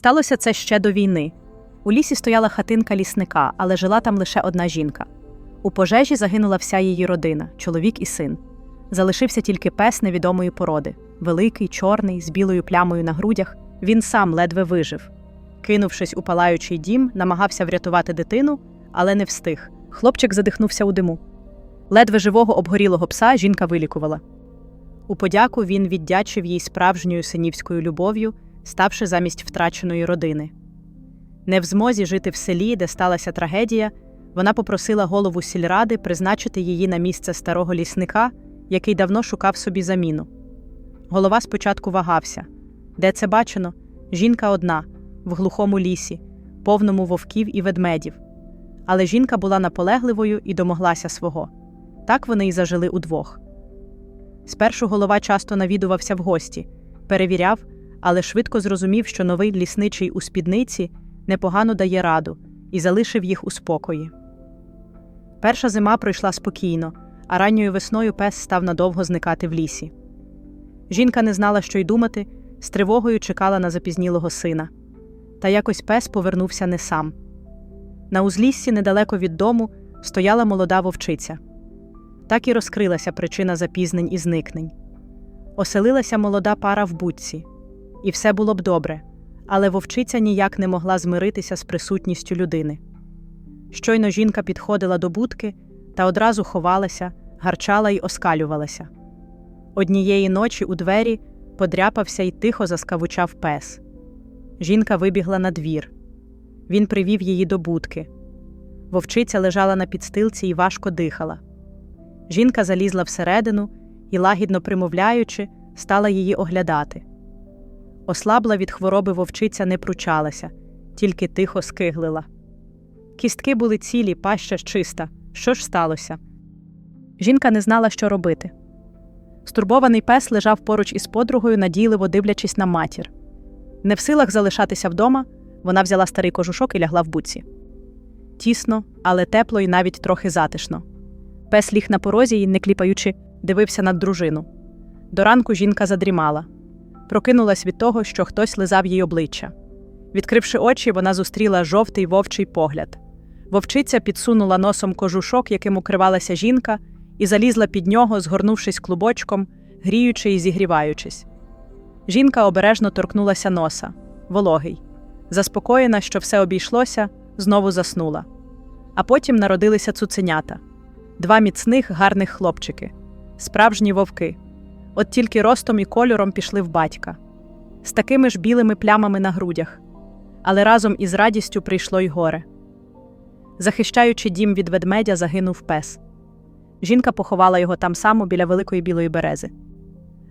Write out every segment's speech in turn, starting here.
Сталося це ще до війни. У лісі стояла хатинка лісника, але жила там лише одна жінка. У пожежі загинула вся її родина, чоловік і син. Залишився тільки пес невідомої породи великий, чорний, з білою плямою на грудях. Він сам ледве вижив. Кинувшись у палаючий дім, намагався врятувати дитину, але не встиг. Хлопчик задихнувся у диму. Ледве живого обгорілого пса жінка вилікувала. У подяку він віддячив їй справжньою синівською любов'ю, ставши замість втраченої родини. Не в змозі жити в селі, де сталася трагедія, вона попросила голову сільради призначити її на місце старого лісника, який давно шукав собі заміну. Голова спочатку вагався де це бачено? Жінка одна, в глухому лісі, повному вовків і ведмедів. Але жінка була наполегливою і домоглася свого. Так вони й зажили удвох. Спершу голова часто навідувався в гості, перевіряв, але швидко зрозумів, що новий лісничий у спідниці непогано дає раду і залишив їх у спокої. Перша зима пройшла спокійно, а ранньою весною пес став надовго зникати в лісі. Жінка не знала, що й думати, з тривогою чекала на запізнілого сина. Та якось пес повернувся не сам. На узліссі недалеко від дому стояла молода вовчиця. Так і розкрилася причина запізнень і зникнень. Оселилася молода пара в будці, і все було б добре, але вовчиця ніяк не могла змиритися з присутністю людини. Щойно жінка підходила до будки та одразу ховалася, гарчала й оскалювалася. Однієї ночі у двері подряпався й тихо заскавучав пес. Жінка вибігла на двір. Він привів її до будки. Вовчиця лежала на підстилці і важко дихала. Жінка залізла всередину і, лагідно примовляючи, стала її оглядати. Ослабла від хвороби вовчиця не пручалася, тільки тихо скиглила. Кістки були цілі, паща чиста. Що ж сталося? Жінка не знала, що робити. Стурбований пес лежав поруч із подругою, надійливо дивлячись на матір. Не в силах залишатися вдома, вона взяла старий кожушок і лягла в буці. Тісно, але тепло і навіть трохи затишно. Пес ліг на порозі і, не кліпаючи, дивився на дружину. До ранку жінка задрімала. Прокинулась від того, що хтось лизав їй обличчя. Відкривши очі, вона зустріла жовтий вовчий погляд. Вовчиця підсунула носом кожушок, яким укривалася жінка, і залізла під нього, згорнувшись клубочком, гріючи і зігріваючись. Жінка обережно торкнулася носа, вологий. Заспокоєна, що все обійшлося, знову заснула. А потім народилися цуценята два міцних, гарних хлопчики, справжні вовки. От тільки ростом і кольором пішли в батька, з такими ж білими плямами на грудях. Але разом із радістю прийшло й горе. Захищаючи дім від ведмедя, загинув пес. Жінка поховала його там само біля великої білої берези.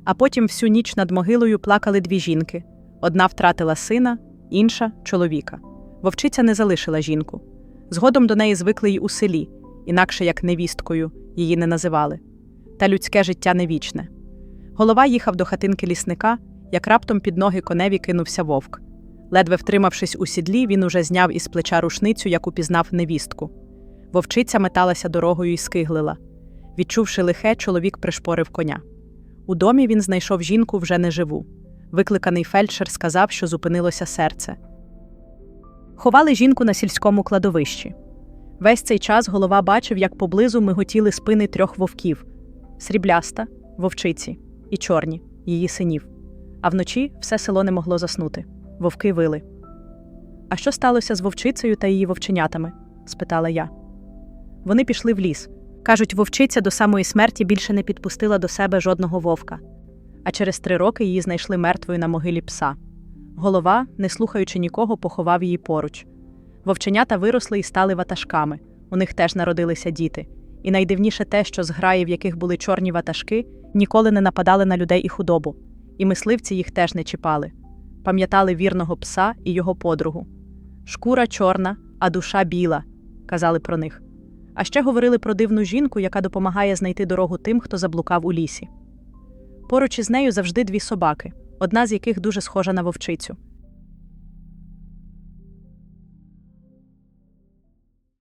А потім всю ніч над могилою плакали дві жінки: одна втратила сина, інша чоловіка. Вовчиця не залишила жінку. Згодом до неї звикли й у селі, інакше як невісткою її не називали. Та людське життя не вічне. Голова їхав до хатинки лісника, як раптом під ноги коневі кинувся вовк. Ледве втримавшись у сідлі, він уже зняв із плеча рушницю, як упізнав невістку. Вовчиця металася дорогою і скиглила. Відчувши лихе, чоловік пришпорив коня. У домі він знайшов жінку вже неживу. Викликаний фельдшер сказав, що зупинилося серце. Ховали жінку на сільському кладовищі. Весь цей час голова бачив, як поблизу миготіли спини трьох вовків срібляста, вовчиці і чорні, її синів. А вночі все село не могло заснути. Вовки вили. А що сталося з вовчицею та її вовченятами? спитала я. Вони пішли в ліс. Кажуть, вовчиця до самої смерті більше не підпустила до себе жодного вовка, а через три роки її знайшли мертвою на могилі пса. Голова, не слухаючи нікого, поховав її поруч. Вовченята виросли і стали ватажками. У них теж народилися діти. І найдивніше те, що зграї, в яких були чорні ватажки, ніколи не нападали на людей і худобу, і мисливці їх теж не чіпали. Пам'ятали вірного пса і його подругу. Шкура чорна, а душа біла, казали про них. А ще говорили про дивну жінку, яка допомагає знайти дорогу тим, хто заблукав у лісі. Поруч із нею завжди дві собаки, одна з яких дуже схожа на вовчицю.